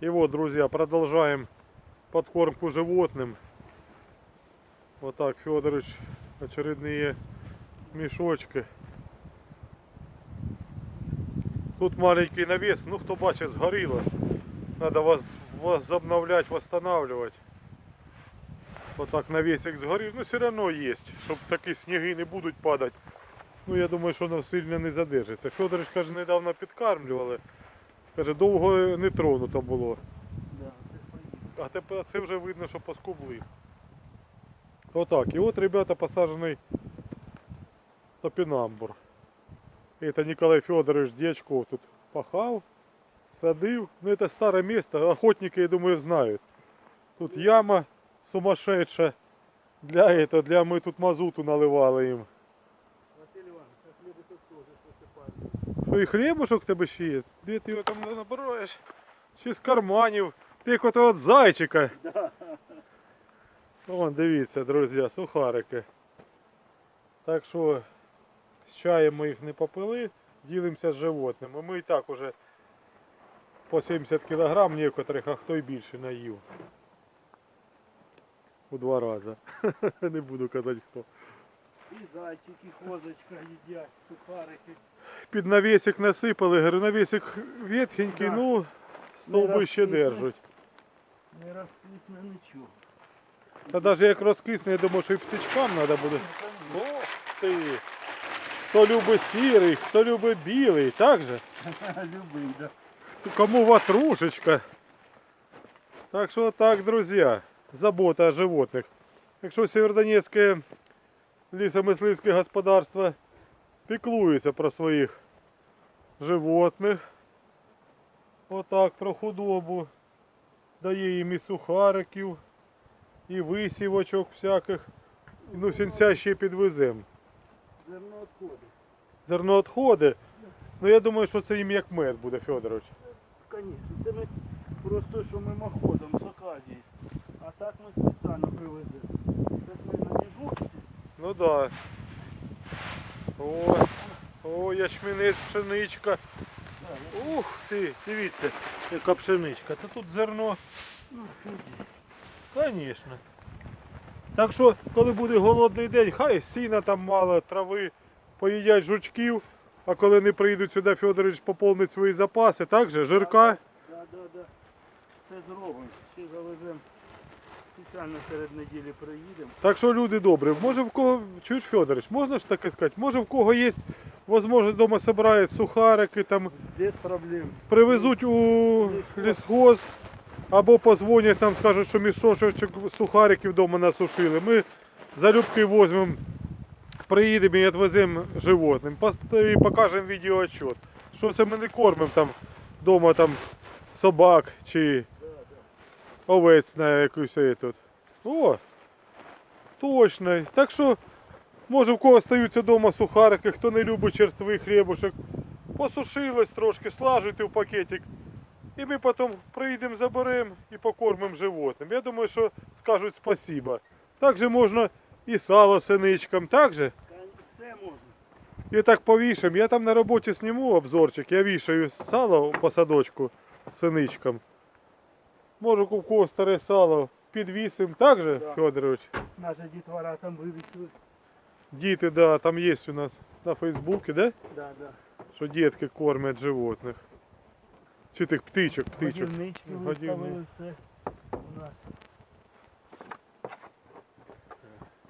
И вот, друзья, продолжаем подкормку животным. Вот так, Федорович, очередные мешочки. Тут маленький навес, ну кто бачит, сгорело. Надо воз, возобновлять, восстанавливать. Вот так навесик сгорів, ну все равно есть, щоб такі сніги не будуть падати. Ну я думаю, що воно сильно не задержиться. Федорович каже, недавно підкармлювали. Каже, довго не тронуто було. Да, це поїде. А тепер це вже видно, що поскубли. Отак. І от, ребята, посаджений топінамбур. Это Николай Федорович Дячков тут пахав, садив. Ну это старое место, охотники, я думаю, знают. Тут яма сумасшедшая. Для этого, для ми тут мазуту наливали їм. Що і хлібушок тебе ще є? Де ти його там набираєш? Чи з карманів? Ти як от зайчика. Вон, дивіться, друзі, сухарики. Так що з чаєм ми їх не попили, ділимося з животними. Ми і так уже по 70 кг некоторих, а хто й більше наїв. У два рази. Не буду казати хто. І зайчик, і козочка їдять, сухарики. Під навісик насипали, говорю, навісик ветхенький, Да. ну, стовби ще держать. Не розкисне нічого. Та навіть як розкисне, я думаю, що і птичкам треба буде. Ну, Ох ти! Хто любить сірий, хто любить білий, так же? Любий, да. Кому ватрушечка. Так что так, друзья, забота о животных. Якщо Сєвєродонецьке лісомисливське господарство піклується про своїх животних, отак про худобу, дає їм і сухариків, і висівочок всяких, ну сінця ще підвеземо. Зерно відходить. Зерноотходи, ну я думаю, що це їм як мед буде, Федорович. Звісно, це ми просто що мимоходом з оказії. А так ми спеціально привеземо. Це ми на дежурстві. Ну да. О, о, ячмінець, пшеничка. Ух ти, дивіться, яка пшеничка. Та тут зерно, звісно. Так що, коли буде голодний день, хай сіна там мало, трави, поїдять жучків, а коли не прийдуть сюди, Федорович поповнить свої запаси, так же, жирка. Да, да, да. Все зробимо. Ще завеземо. Спеціально серед неділі приїдемо. Так що люди добрі, може в кого, чуєш Федорович, можна ж таке сказати, може в кого є, можливо, вдома збирають сухарики, там Без проблем. привезуть у лісгосп або позвонять нам, скажуть, що мішочок сухариків вдома насушили. Ми залюбки візьмемо, приїдемо і відвеземо животним. І покажемо відеоотчет. Що це ми не кормимо там вдома там собак чи. овець на якусь тут. О! Точно. Так що, може в кого остаються вдома сухарики, хто не любить черствий хлібушек, посушилось трошки, слажуйте в пакетик. І ми потім приїдемо, заберемо і покормимо животним. Я думаю, що скажуть спасибо. Так же можна і сало синичкам, так же? Та Все можна. І так повішаємо. Я там на роботі зніму обзорчик, я вішаю сало по садочку синичкам. Може у кого старе сало підвісимо, так же, Да. Федорович? Наша дітвора там вивісили. Діти, да, там є у нас на Фейсбуці, да? Да, да. Що дітки кормять животних. Чи тих птичок, птичок. Годівнички виставили все. У нас.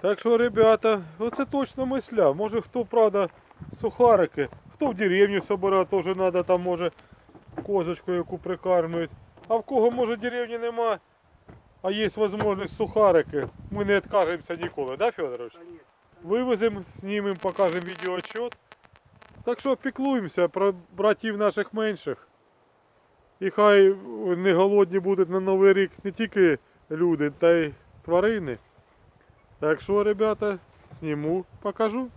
Так що, ребята, оце точно мисля. Може хто, правда, сухарики, хто в деревню собирає, теж треба там може козочку яку прикармлюють. А в кого може деревні нема, а є можливість сухарики, ми не відкажемося ніколи, да, Федорович? Вивеземо, знімемо, покажемо відеоотчет. Так що піклуємося про братів наших менших. І хай не голодні будуть на Новий рік не тільки люди, та й тварини. Так що, ребята, зніму, покажу.